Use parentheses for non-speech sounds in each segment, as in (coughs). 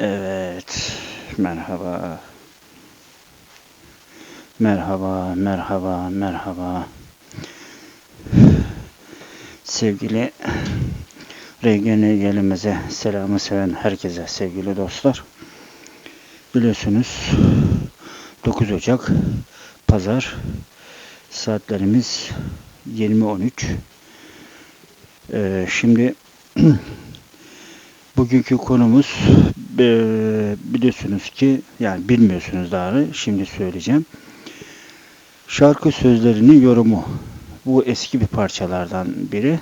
Evet. Merhaba. Merhaba, merhaba, merhaba. Sevgili RGN gelimize selamı seven herkese sevgili dostlar. Biliyorsunuz 9 Ocak Pazar saatlerimiz 20.13 Ee, şimdi (clears throat) bugünkü konumuz e, biliyorsunuz ki yani bilmiyorsunuz daha şimdi söyleyeceğim. Şarkı sözlerinin yorumu. Bu eski bir parçalardan biri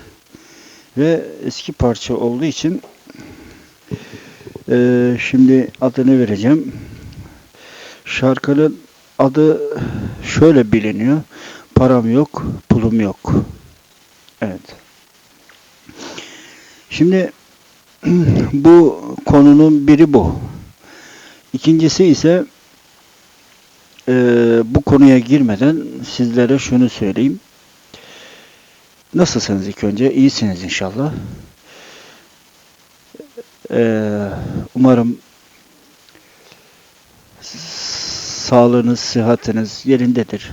ve eski parça olduğu için e, şimdi adını vereceğim. Şarkının adı şöyle biliniyor. Param yok, pulum yok. Evet. Şimdi (clears throat) bu konunun biri bu. İkincisi ise e, bu konuya girmeden sizlere şunu söyleyeyim. Nasılsınız ilk önce? İyisiniz inşallah. E, umarım sağlığınız, sıhhatiniz yerindedir.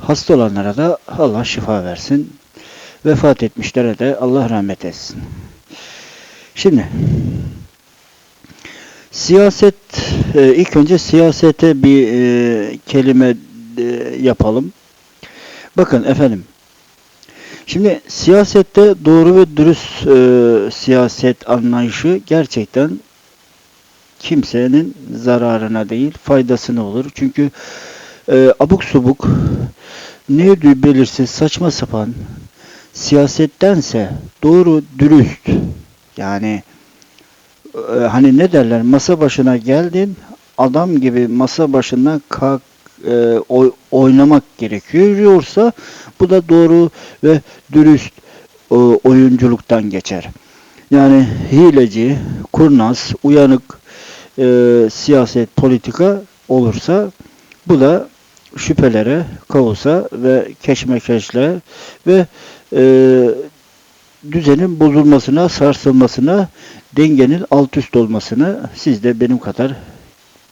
Hasta olanlara da Allah şifa versin. Vefat etmişlere de Allah rahmet etsin. Şimdi siyaset e, ilk önce siyasete bir e, kelime e, yapalım. Bakın efendim. Şimdi siyasette doğru ve dürüst e, siyaset anlayışı gerçekten kimsenin zararına değil faydasına olur. Çünkü e, abuk subuk ne belirsiz saçma sapan siyasettense doğru dürüst yani e, hani ne derler masa başına geldin adam gibi masa başına kalk e, oy, oynamak gerekiyorsa bu da doğru ve dürüst e, oyunculuktan geçer. Yani hileci, kurnaz, uyanık e, siyaset, politika olursa bu da şüphelere, kaosa ve keşmekeşle ve e, düzenin bozulmasına, sarsılmasına, dengenin alt üst olmasını siz de benim kadar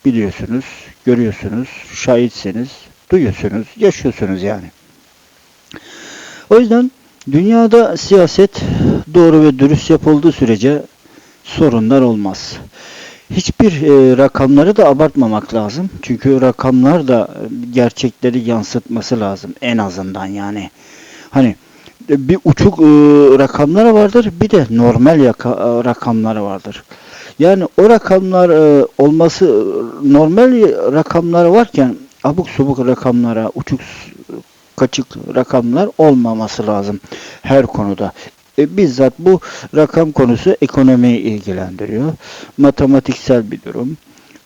biliyorsunuz, görüyorsunuz, şahitsiniz, duyuyorsunuz, yaşıyorsunuz yani. O yüzden dünyada siyaset doğru ve dürüst yapıldığı sürece sorunlar olmaz. Hiçbir e, rakamları da abartmamak lazım. Çünkü rakamlar da gerçekleri yansıtması lazım en azından yani. Hani bir uçuk e, rakamları vardır, bir de normal yaka, e, rakamları vardır. Yani o rakamlar e, olması normal rakamları varken abuk subuk rakamlara, uçuk kaçık rakamlar olmaması lazım her konuda. E, bizzat bu rakam konusu ekonomiyi ilgilendiriyor. Matematiksel bir durum,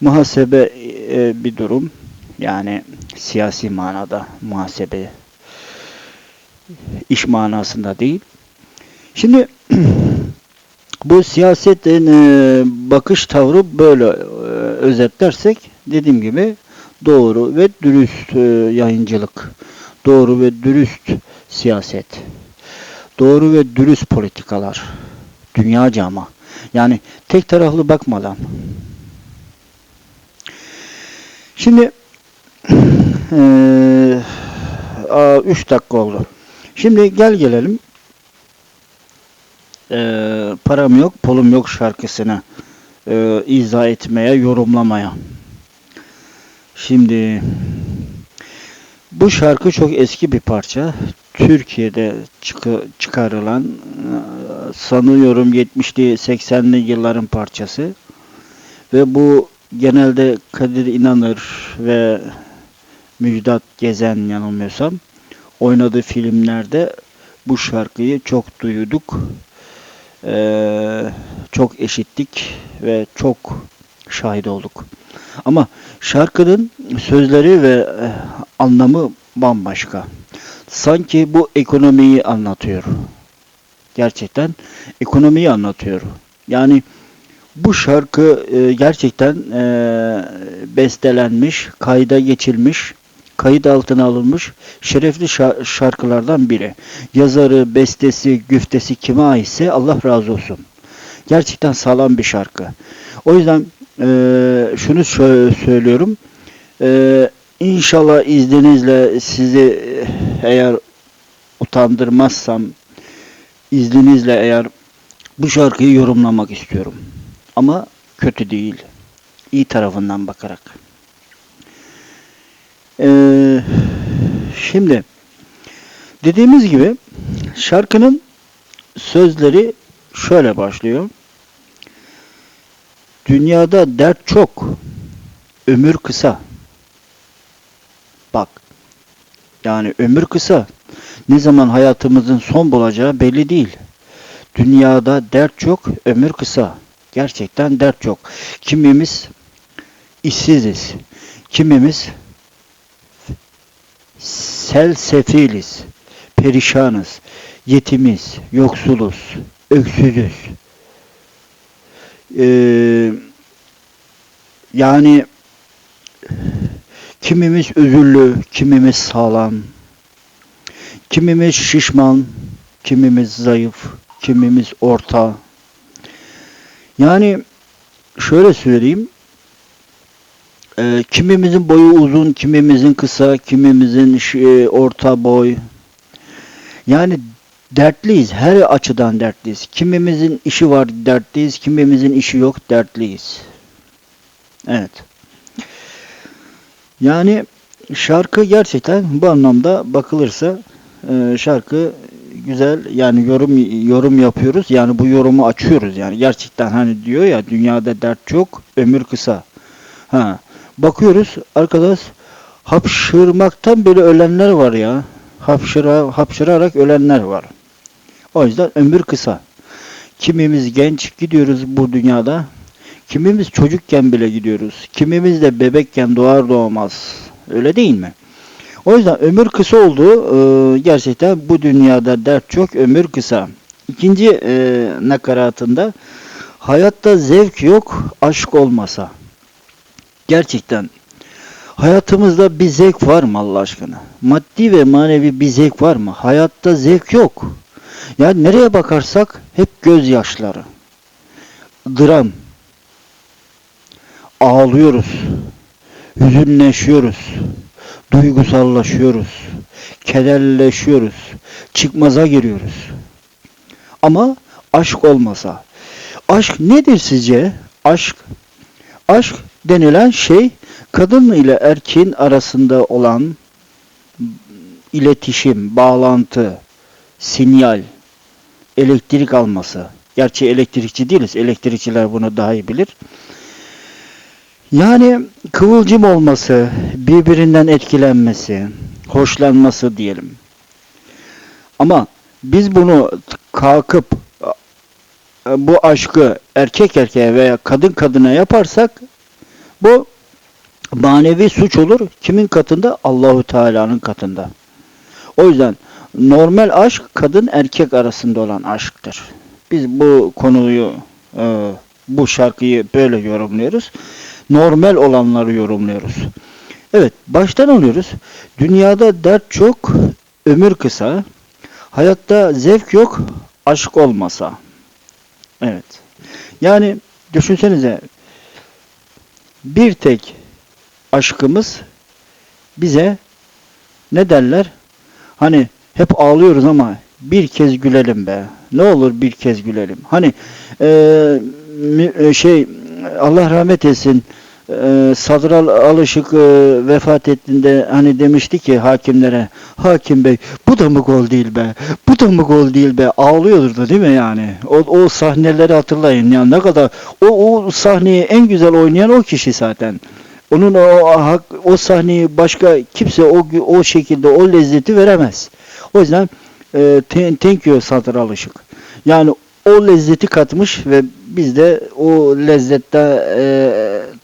muhasebe e, bir durum. Yani siyasi manada muhasebe iş manasında değil. Şimdi (clears throat) bu siyasetin e, bakış tavrı böyle e, özetlersek dediğim gibi doğru ve dürüst e, yayıncılık, doğru ve dürüst siyaset, doğru ve dürüst politikalar, dünyaca ama. Yani tek taraflı bakmadan. Şimdi (clears throat) 3 dakika oldu. Şimdi gel gelelim ee, param yok, pulum yok şarkısını e, izah etmeye, yorumlamaya. Şimdi bu şarkı çok eski bir parça. Türkiye'de çıkı, çıkarılan sanıyorum 70'li 80'li yılların parçası. Ve bu genelde Kadir İnanır ve Müjdat Gezen yanılmıyorsam oynadığı filmlerde bu şarkıyı çok duyduk. Ee, çok eşittik ve çok şahit olduk. Ama şarkının sözleri ve e, anlamı bambaşka. Sanki bu ekonomiyi anlatıyor. Gerçekten ekonomiyi anlatıyor. Yani bu şarkı e, gerçekten e, bestelenmiş, kayda geçilmiş kayıt altına alınmış şerefli şarkılardan biri. Yazarı, bestesi, güftesi kime aitse Allah razı olsun. Gerçekten sağlam bir şarkı. O yüzden eee, şunu sö- söylüyorum. Eee inşallah izninizle sizi eh, eğer utandırmazsam izninizle eğer bu şarkıyı yorumlamak istiyorum. Ama kötü değil. İyi tarafından bakarak. Eee, şimdi dediğimiz gibi şarkının sözleri şöyle başlıyor. Dünyada dert çok, ömür kısa. Bak, yani ömür kısa. Ne zaman hayatımızın son bulacağı belli değil. Dünyada dert çok, ömür kısa. Gerçekten dert çok. Kimimiz işsiziz. Kimimiz selsefiliz. Perişanız. Yetimiz. Yoksuluz. Öksüzüz. Ee, yani kimimiz özürlü, kimimiz sağlam, kimimiz şişman, kimimiz zayıf, kimimiz orta. Yani şöyle söyleyeyim, e, kimimizin boyu uzun, kimimizin kısa, kimimizin şi- orta boy. Yani dertliyiz, her açıdan dertliyiz. Kimimizin işi var dertliyiz, kimimizin işi yok dertliyiz. Evet. Yani şarkı gerçekten bu anlamda bakılırsa e, şarkı güzel yani yorum yorum yapıyoruz yani bu yorumu açıyoruz yani gerçekten hani diyor ya dünyada dert çok ömür kısa ha bakıyoruz arkadaş hapşırmaktan böyle ölenler var ya hapşıra, hapşırarak ölenler var o yüzden ömür kısa kimimiz genç gidiyoruz bu dünyada kimimiz çocukken bile gidiyoruz kimimiz de bebekken doğar doğmaz öyle değil mi? O yüzden ömür kısa olduğu e, gerçekten bu dünyada dert çok, ömür kısa. İkinci e, nakaratında hayatta zevk yok, aşk olmasa. Gerçekten hayatımızda bir zevk var mı Allah aşkına? Maddi ve manevi bir zevk var mı? Hayatta zevk yok. Yani nereye bakarsak hep gözyaşları. Dram. Ağlıyoruz. Hüzünleşiyoruz duygusallaşıyoruz, kederleşiyoruz, çıkmaza giriyoruz. Ama aşk olmasa. Aşk nedir sizce? Aşk aşk denilen şey kadın ile erkeğin arasında olan iletişim, bağlantı, sinyal, elektrik alması. Gerçi elektrikçi değiliz. Elektrikçiler bunu daha iyi bilir. Yani kıvılcım olması, birbirinden etkilenmesi, hoşlanması diyelim. Ama biz bunu kalkıp e, bu aşkı erkek erkeğe veya kadın kadına yaparsak bu manevi suç olur. Kimin katında? Allahu Teala'nın katında. O yüzden normal aşk kadın erkek arasında olan aşktır. Biz bu konuyu e, bu şarkıyı böyle yorumluyoruz normal olanları yorumluyoruz. Evet, baştan alıyoruz. Dünyada dert çok, ömür kısa. Hayatta zevk yok, aşk olmasa. Evet. Yani düşünsenize bir tek aşkımız bize ne derler? Hani hep ağlıyoruz ama bir kez gülelim be. Ne olur bir kez gülelim. Hani e, şey Allah rahmet etsin e, Sadral Alışık e, vefat ettiğinde hani demişti ki hakimlere hakim bey bu da mı gol değil be? Bu da mı gol değil be? Ağlıyordur da değil mi yani? O, o sahneleri hatırlayın ya. Ne kadar o, o sahneyi en güzel oynayan o kişi zaten. Onun o o sahneyi başka kimse o o şekilde o lezzeti veremez. O yüzden e, thank you Sadral Alışık. Yani o lezzeti katmış ve biz de o lezzette e,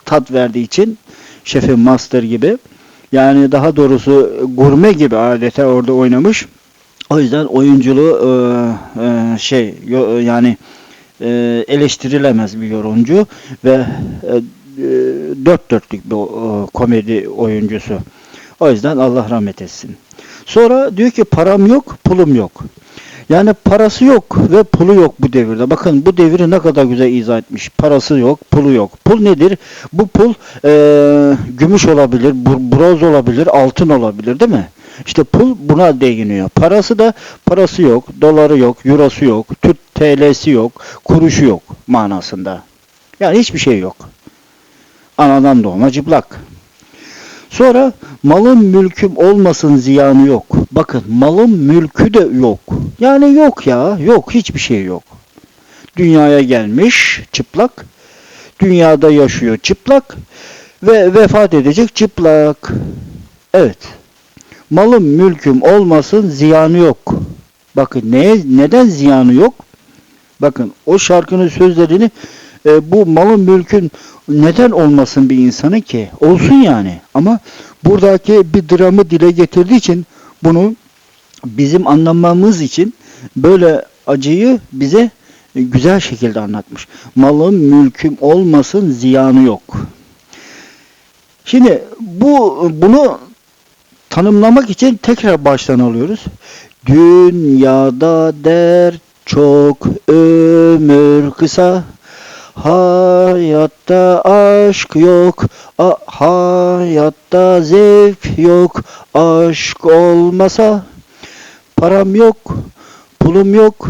tat verdiği için şefim master gibi yani daha doğrusu gurme gibi adeta orada oynamış. O yüzden oyunculuğu e, e, şey yo, yani e, eleştirilemez bir oyuncu ve e, dört dörtlük bir e, komedi oyuncusu. O yüzden Allah rahmet etsin. Sonra diyor ki param yok, pulum yok. Yani parası yok ve pulu yok bu devirde. Bakın bu devri ne kadar güzel izah etmiş. Parası yok, pulu yok. Pul nedir? Bu pul eee, gümüş olabilir, bronz olabilir, altın olabilir değil mi? İşte pul buna değiniyor. Parası da parası yok, doları yok, eurosu yok, Türk TL'si yok, kuruşu yok manasında. Yani hiçbir şey yok. Anadan doğma cıplak. Sonra malın mülküm olmasın ziyanı yok. Bakın malın mülkü de yok. Yani yok ya, yok hiçbir şey yok. Dünyaya gelmiş çıplak, dünyada yaşıyor çıplak ve vefat edecek çıplak. Evet. Malım mülküm olmasın ziyanı yok. Bakın neye, neden ziyanı yok? Bakın o şarkının sözlerini e, bu malın mülkün neden olmasın bir insanı ki? Olsun yani. Ama buradaki bir dramı dile getirdiği için bunu bizim anlamamız için böyle acıyı bize güzel şekilde anlatmış. Malım mülküm olmasın ziyanı yok. Şimdi bu bunu tanımlamak için tekrar baştan alıyoruz. Dünyada dert çok, ömür kısa. Hayatta aşk yok, a- hayatta zevk yok. Aşk olmasa param yok, pulum yok,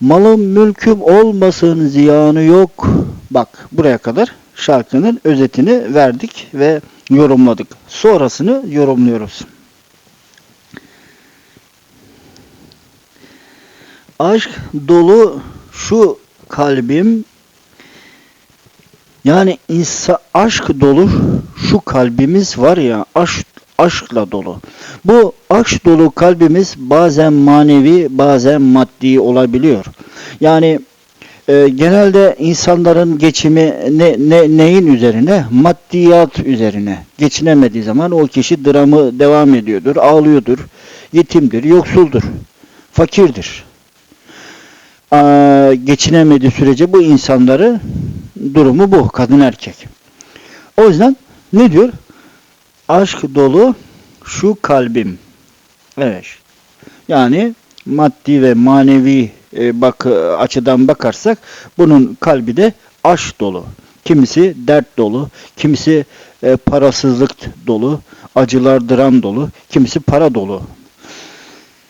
malım mülküm olmasın ziyanı yok. Bak buraya kadar şarkının özetini verdik ve yorumladık. Sonrasını yorumluyoruz. Aşk dolu şu kalbim yani insa aşk dolu şu kalbimiz var ya aşk aşkla dolu. Bu aşk dolu kalbimiz bazen manevi bazen maddi olabiliyor. Yani e, genelde insanların geçimi ne, ne neyin üzerine? Maddiyat üzerine. Geçinemediği zaman o kişi dramı devam ediyordur, ağlıyordur, yetimdir, yoksuldur, fakirdir. Aa, geçinemediği sürece bu insanları durumu bu, kadın erkek. O yüzden ne diyor? Aşk dolu şu kalbim. Evet. Yani maddi ve manevi e, bak açıdan bakarsak bunun kalbi de aşk dolu. Kimisi dert dolu, kimisi e, parasızlık dolu, acılar dram dolu, kimisi para dolu.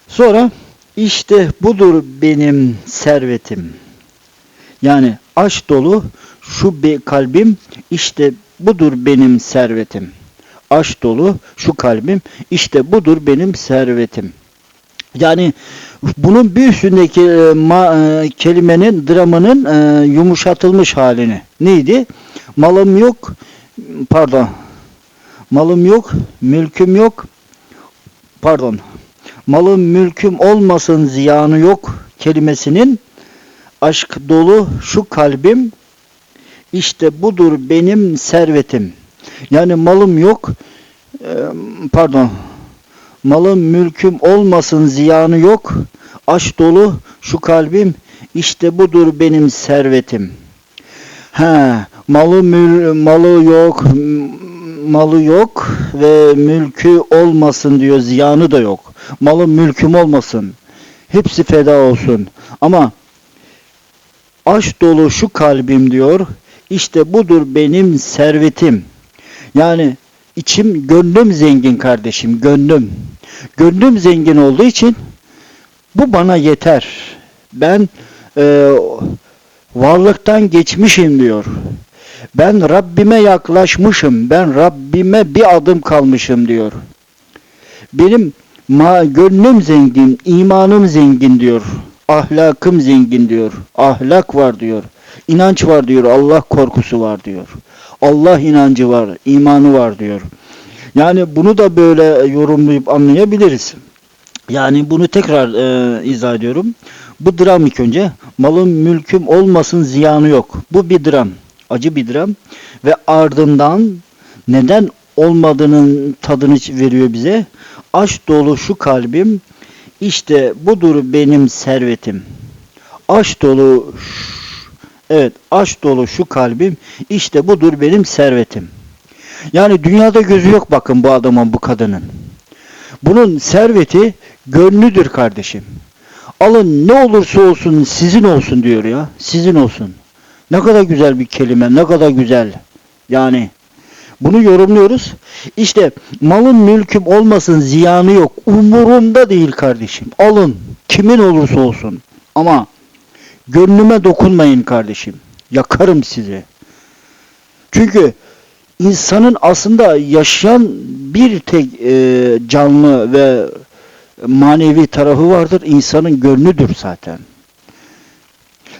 Sonra işte budur benim servetim. Yani aşk dolu şu be kalbim işte budur benim servetim. Aşk dolu şu kalbim işte budur benim servetim. Yani bunun bir üstündeki e, ma, e, kelimenin dramının e, yumuşatılmış halini. Neydi? Malım yok, pardon. Malım yok, mülküm yok. Pardon. Malım mülküm olmasın ziyanı yok kelimesinin aşk dolu şu kalbim işte budur benim servetim. Yani malım yok, pardon, malım mülküm olmasın ziyanı yok, aşk dolu şu kalbim, işte budur benim servetim. Ha, malı mül, malı yok, malı yok ve mülkü olmasın diyor, ziyanı da yok. Malım mülküm olmasın. Hepsi feda olsun. Ama aşk dolu şu kalbim diyor, işte budur benim servetim. Yani içim, gönlüm zengin kardeşim, gönlüm. Gönlüm zengin olduğu için bu bana yeter. Ben e, varlıktan geçmişim diyor. Ben Rabbime yaklaşmışım. Ben Rabbime bir adım kalmışım diyor. Benim ma gönlüm zengin, imanım zengin diyor. Ahlakım zengin diyor. Ahlak var diyor. İnanç var diyor. Allah korkusu var diyor. Allah inancı var, imanı var diyor. Yani bunu da böyle yorumlayıp anlayabiliriz. Yani bunu tekrar e, izah ediyorum. Bu dram ilk önce. Malım mülküm olmasın ziyanı yok. Bu bir dram. Acı bir dram. Ve ardından neden olmadığının tadını veriyor bize. Aşk dolu şu kalbim. İşte budur benim servetim. Aşk dolu Evet, aşk dolu şu kalbim, işte budur benim servetim. Yani dünyada gözü yok bakın bu adamın, bu kadının. Bunun serveti gönlüdür kardeşim. Alın ne olursa olsun sizin olsun diyor ya. Sizin olsun. Ne kadar güzel bir kelime, ne kadar güzel. Yani bunu yorumluyoruz. İşte malın mülküm olmasın ziyanı yok. Umurumda değil kardeşim. Alın. Kimin olursa olsun. Ama gönlüme dokunmayın kardeşim. Yakarım sizi. Çünkü insanın aslında yaşayan bir tek e, canlı ve manevi tarafı vardır. İnsanın gönlüdür zaten.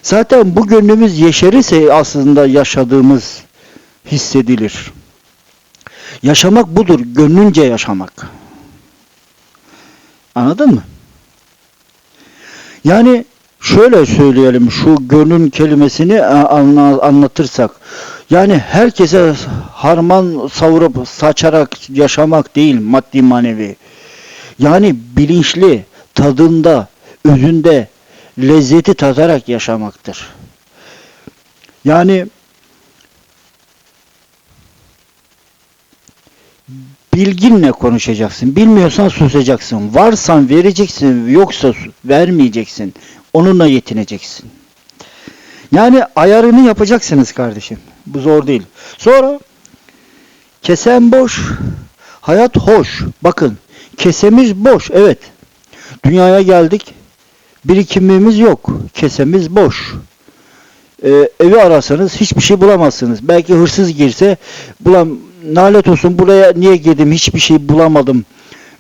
Zaten bu gönlümüz yeşerirse aslında yaşadığımız hissedilir. Yaşamak budur. Gönlünce yaşamak. Anladın mı? Yani şöyle söyleyelim şu gönül kelimesini anla- anlatırsak. Yani herkese harman savurup saçarak yaşamak değil maddi manevi. Yani bilinçli, tadında, özünde lezzeti tadarak yaşamaktır. Yani bilginle konuşacaksın. Bilmiyorsan susacaksın. Varsan vereceksin, yoksa vermeyeceksin. Onunla yetineceksin. Yani ayarını yapacaksınız kardeşim. Bu zor değil. Sonra kesen boş, hayat hoş. Bakın kesemiz boş. Evet. Dünyaya geldik. Birikimimiz yok. Kesemiz boş. Ee, evi arasanız hiçbir şey bulamazsınız. Belki hırsız girse bulam nalet olsun buraya niye girdim hiçbir şey bulamadım.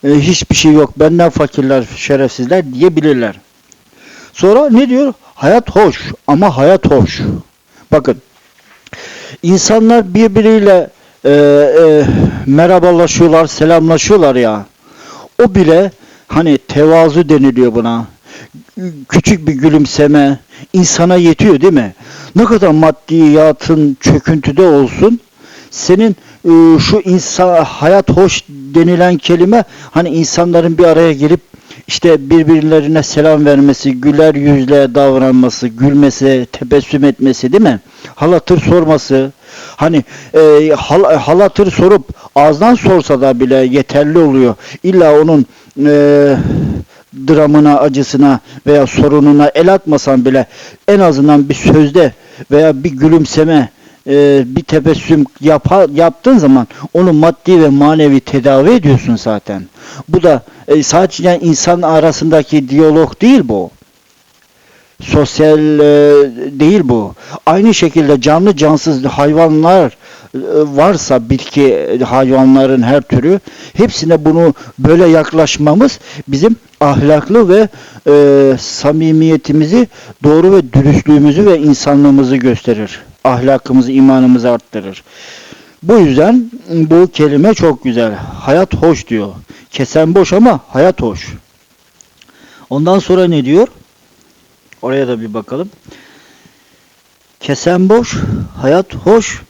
Ee, hiçbir şey yok. Benden fakirler, şerefsizler diyebilirler. Sonra ne diyor? Hayat hoş ama hayat hoş. Bakın insanlar birbiriyle e, e, merhabalaşıyorlar, selamlaşıyorlar ya. O bile hani tevazu deniliyor buna. Küçük bir gülümseme insana yetiyor değil mi? Ne kadar maddiyatın çöküntüde olsun senin e, şu insan hayat hoş denilen kelime hani insanların bir araya gelip işte birbirlerine selam vermesi, güler yüzle davranması, gülmesi, tebessüm etmesi değil mi? Halatır sorması. Hani e, hal, halatır sorup ağızdan sorsa da bile yeterli oluyor. İlla onun e, dramına, acısına veya sorununa el atmasan bile en azından bir sözde veya bir gülümseme, e, bir tebessüm yapa, yaptığın zaman onu maddi ve manevi tedavi ediyorsun zaten. Bu da e, sadece insan arasındaki diyalog değil bu. Sosyal e, değil bu. Aynı şekilde canlı cansız hayvanlar e, varsa bitki e, hayvanların her türü hepsine bunu böyle yaklaşmamız bizim ahlaklı ve e, samimiyetimizi doğru ve dürüstlüğümüzü ve insanlığımızı gösterir. Ahlakımızı, imanımızı arttırır. Bu yüzden bu kelime çok güzel. Hayat hoş diyor. Kesen boş ama hayat hoş. Ondan sonra ne diyor? Oraya da bir bakalım. Kesen boş, hayat hoş.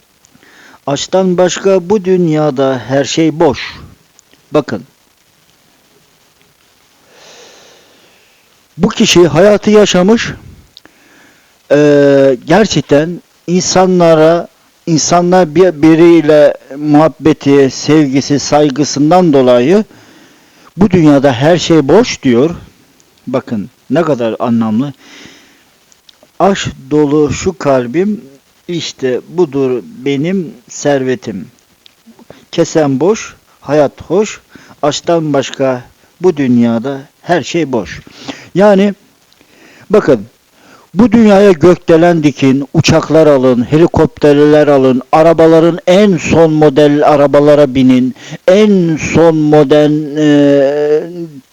Açtan başka bu dünyada her şey boş. Bakın. Bu kişi hayatı yaşamış. Eee, gerçekten insanlara insanlar bir biriyle muhabbeti, sevgisi, saygısından dolayı bu dünyada her şey boş diyor. Bakın ne kadar anlamlı. Aşk dolu şu kalbim işte budur benim servetim. Kesen boş, hayat hoş, aşktan başka bu dünyada her şey boş. Yani bakın bu dünyaya gökdelen dikin, uçaklar alın, helikopterler alın, arabaların en son model arabalara binin, en son model e,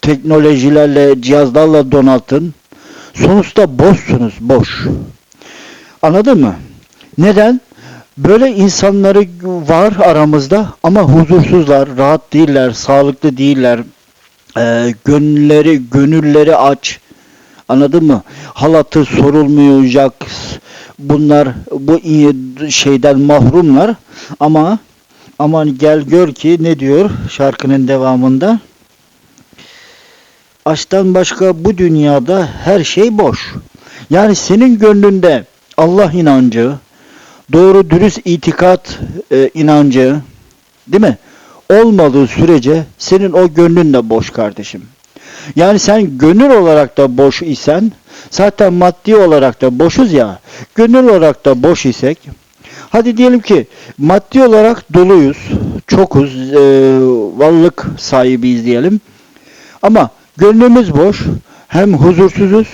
teknolojilerle, cihazlarla donatın. Sonuçta boşsunuz, boş. Anladın mı? Neden? Böyle insanları var aramızda ama huzursuzlar, rahat değiller, sağlıklı değiller. E, gönülleri, gönülleri aç. Anladın mı? Halatı sorulmayacak. Bunlar bu şeyden mahrumlar. Ama aman gel gör ki ne diyor şarkının devamında? Aşktan başka bu dünyada her şey boş. Yani senin gönlünde Allah inancı, doğru dürüst itikat e, inancı, değil mi? Olmadığı sürece senin o gönlün de boş kardeşim. Yani sen gönül olarak da boş isen, zaten maddi olarak da boşuz ya, gönül olarak da boş isek, hadi diyelim ki maddi olarak doluyuz, çokuz, e, varlık sahibiyiz diyelim. Ama gönlümüz boş, hem huzursuzuz,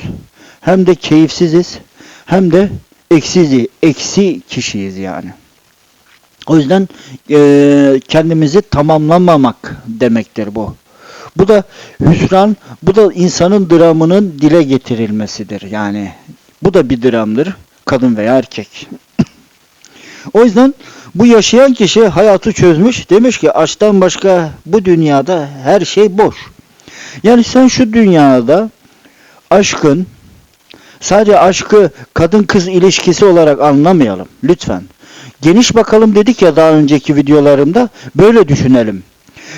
hem de keyifsiziz, hem de eksizi, eksi kişiyiz yani. O yüzden e, kendimizi tamamlamamak demektir bu. Bu da hüsran, bu da insanın dramının dile getirilmesidir. Yani bu da bir dramdır, kadın veya erkek. o yüzden bu yaşayan kişi hayatı çözmüş, demiş ki aşktan başka bu dünyada her şey boş. Yani sen şu dünyada aşkın, sadece aşkı kadın kız ilişkisi olarak anlamayalım lütfen. Geniş bakalım dedik ya daha önceki videolarımda böyle düşünelim.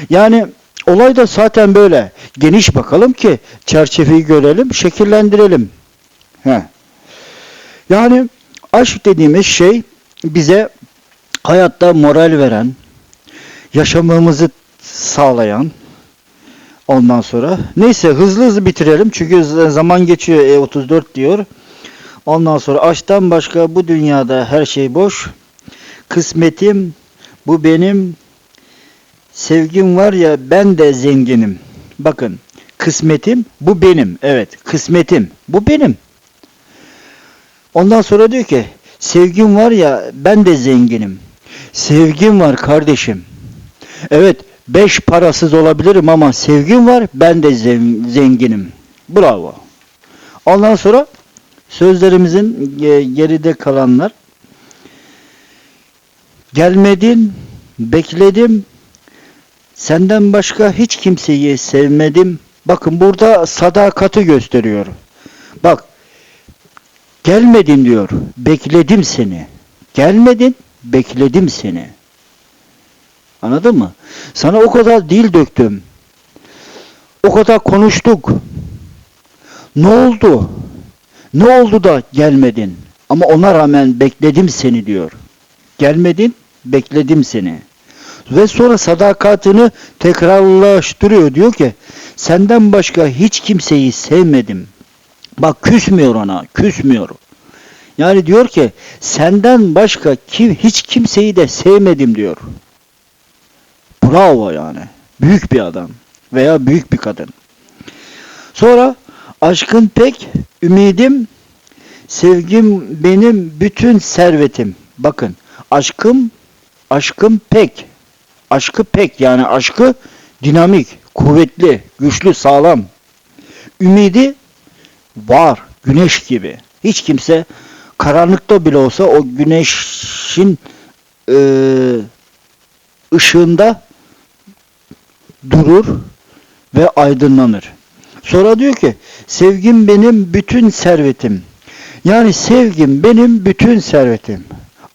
Yani olay da zaten böyle. Geniş bakalım ki çerçeveyi görelim, şekillendirelim. He. Yani aşk dediğimiz şey bize hayatta moral veren, yaşamamızı sağlayan, ondan sonra neyse hızlı hızlı bitirelim çünkü zaman geçiyor E34 diyor. Ondan sonra aşktan başka bu dünyada her şey boş. Kısmetim bu benim sevgim var ya ben de zenginim. Bakın kısmetim bu benim. Evet kısmetim bu benim. Ondan sonra diyor ki sevgim var ya ben de zenginim. Sevgim var kardeşim. Evet beş parasız olabilirim ama sevgim var ben de zen- zenginim. Bravo. Ondan sonra sözlerimizin e, geride kalanlar Gelmedin, bekledim. Senden başka hiç kimseyi sevmedim. Bakın burada sadakati gösteriyor. Bak, gelmedin diyor. Bekledim seni. Gelmedin, bekledim seni. Anladın mı? Sana o kadar dil döktüm. O kadar konuştuk. Ne oldu? Ne oldu da gelmedin? Ama ona rağmen bekledim seni diyor. Gelmedin, bekledim seni. Ve sonra sadakatini tekrarlaştırıyor. Diyor ki, senden başka hiç kimseyi sevmedim. Bak küsmüyor ona, küsmüyor. Yani diyor ki, senden başka kim, hiç kimseyi de sevmedim diyor. Bravo yani. Büyük bir adam veya büyük bir kadın. Sonra aşkın pek, ümidim, sevgim benim bütün servetim. Bakın aşkım, aşkım pek. Aşkı pek yani aşkı dinamik, kuvvetli, güçlü, sağlam. Ümidi var, güneş gibi. Hiç kimse karanlıkta bile olsa o güneşin e, ışığında durur ve aydınlanır. Sonra diyor ki sevgim benim bütün servetim. Yani sevgim benim bütün servetim.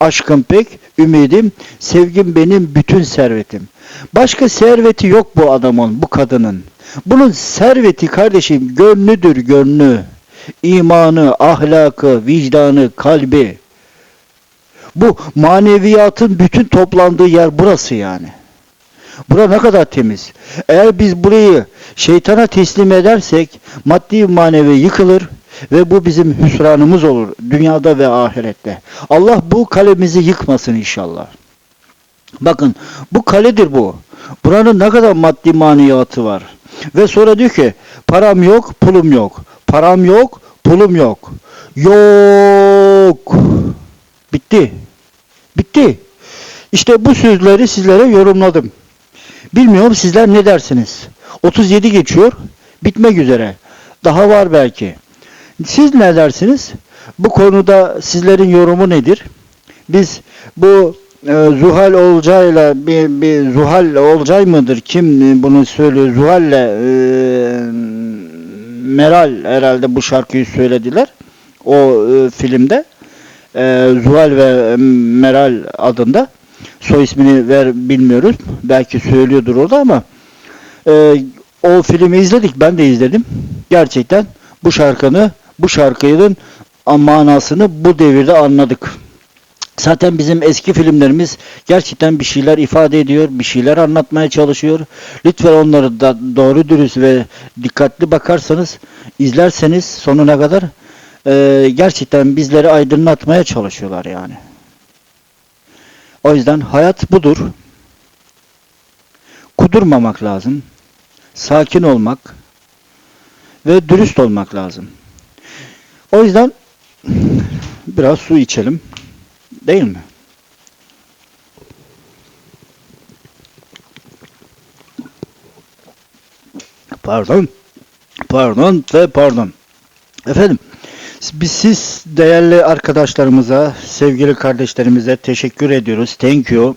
Aşkım pek, ümidim, sevgim benim bütün servetim. Başka serveti yok bu adamın, bu kadının. Bunun serveti kardeşim gönlüdür gönlü. İmanı, ahlakı, vicdanı, kalbi. Bu maneviyatın bütün toplandığı yer burası yani. Bura ne kadar temiz. Eğer biz burayı şeytana teslim edersek maddi manevi yıkılır ve bu bizim hüsranımız olur dünyada ve ahirette. Allah bu kalemizi yıkmasın inşallah. Bakın bu kaledir bu. Buranın ne kadar maddi maniyatı var. Ve sonra diyor ki param yok, pulum yok. Param yok, pulum yok. Yok. Bitti. Bitti. İşte bu sözleri sizlere yorumladım. Bilmiyorum sizler ne dersiniz? 37 geçiyor. Bitmek üzere. Daha var belki. Siz ne dersiniz? Bu konuda sizlerin yorumu nedir? Biz bu e, Zuhal Olcay'la bir, bir Zuhal Olcay mıdır? Kim bunu söylüyor? Zuhal'le e, Meral herhalde bu şarkıyı söylediler. O e, filmde. E, Zuhal ve Meral adında. Soy ismini ver bilmiyoruz. Belki söylüyordur orada ama e, o filmi izledik. Ben de izledim. Gerçekten bu şarkını bu şarkının manasını bu devirde anladık. Zaten bizim eski filmlerimiz gerçekten bir şeyler ifade ediyor, bir şeyler anlatmaya çalışıyor. Lütfen onları da doğru dürüst ve dikkatli bakarsanız, izlerseniz sonuna kadar e, gerçekten bizleri aydınlatmaya çalışıyorlar yani. O yüzden hayat budur. Kudurmamak lazım. Sakin olmak ve dürüst olmak lazım. O yüzden biraz su içelim. Değil mi? Pardon. Pardon ve pardon. Efendim, biz siz değerli arkadaşlarımıza, sevgili kardeşlerimize teşekkür ediyoruz. Thank you.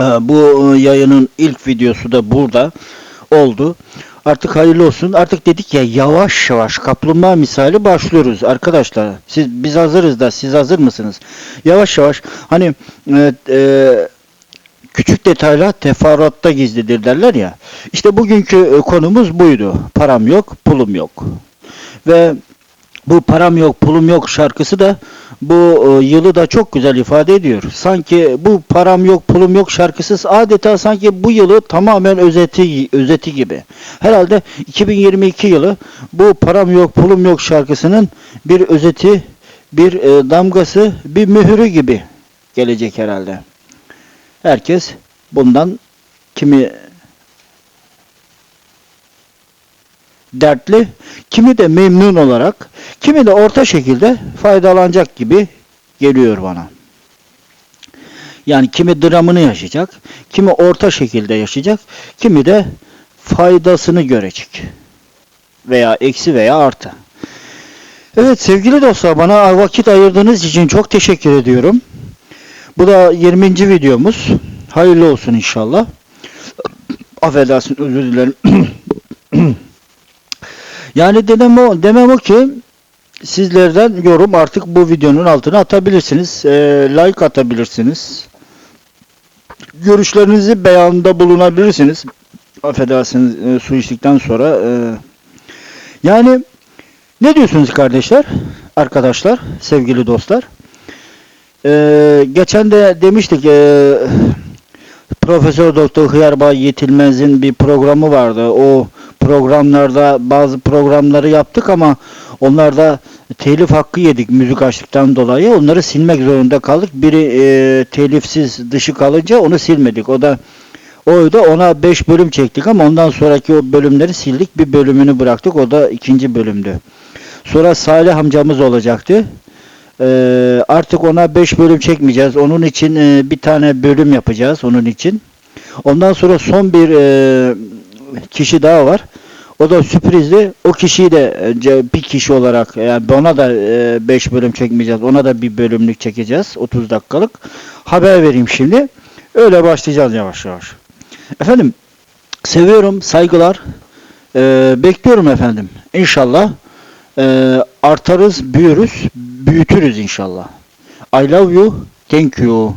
Ee, Bu e, yayının ilk videosu da burada oldu. Artık hayırlı olsun. Artık dedik ya yavaş yavaş kaplumbağa misali başlıyoruz arkadaşlar. Siz biz hazırız da siz hazır mısınız? Yavaş yavaş hani e, e, küçük detaylar teferruatta gizlidir derler ya. İşte bugünkü e, konumuz buydu. Param yok, pulum yok. Ve bu param yok, pulum yok şarkısı da bu e, yılı da çok güzel ifade ediyor. Sanki bu param yok, pulum yok şarkısı adeta sanki bu yılı tamamen özeti özeti gibi. Herhalde 2022 yılı bu param yok, pulum yok şarkısının bir özeti, bir e, damgası, bir mührü gibi gelecek herhalde. Herkes bundan kimi dertli, kimi de memnun olarak, kimi de orta şekilde faydalanacak gibi geliyor bana. Yani kimi dramını yaşayacak, kimi orta şekilde yaşayacak, kimi de faydasını görecek. Veya eksi veya artı. Evet sevgili dostlar bana vakit ayırdığınız için çok teşekkür ediyorum. Bu da 20. videomuz. Hayırlı olsun inşallah. (coughs) Affedersin özür dilerim. (coughs) yani demem o, demem o ki sizlerden yorum artık bu videonun altına atabilirsiniz. Ee, like atabilirsiniz. Görüşlerinizi beyanda bulunabilirsiniz. Affedersiniz e, su içtikten sonra. e, yani ne diyorsunuz kardeşler? Arkadaşlar, sevgili dostlar. Ee, geçen de demiştik e, Profesör Doktor Hıyarbay Yetilmez'in bir programı vardı. O programlarda bazı programları yaptık ama onlarda telif hakkı yedik müzik açtıktan dolayı. Onları silmek zorunda kaldık. Biri e, telifsiz dışı kalınca onu silmedik. O da oydu. Ona 5 bölüm çektik ama ondan sonraki o bölümleri sildik. Bir bölümünü bıraktık. O da ikinci bölümdü. Sonra Salih amcamız olacaktı. Ee, artık ona 5 bölüm çekmeyeceğiz. Onun için e, bir tane bölüm yapacağız onun için. Ondan sonra son bir e, kişi daha var. O da sürprizli. O kişiyi de e, bir kişi olarak yani ona da 5 bölüm çekmeyeceğiz. Ona da bir bölümlük çekeceğiz. 30 dakikalık. Haber vereyim şimdi. Öyle başlayacağız yavaş yavaş. Efendim seviyorum. Saygılar. Ee, bekliyorum efendim. İnşallah ee, artarız, büyürüz, büyütürüz inşallah. I love you, thank you.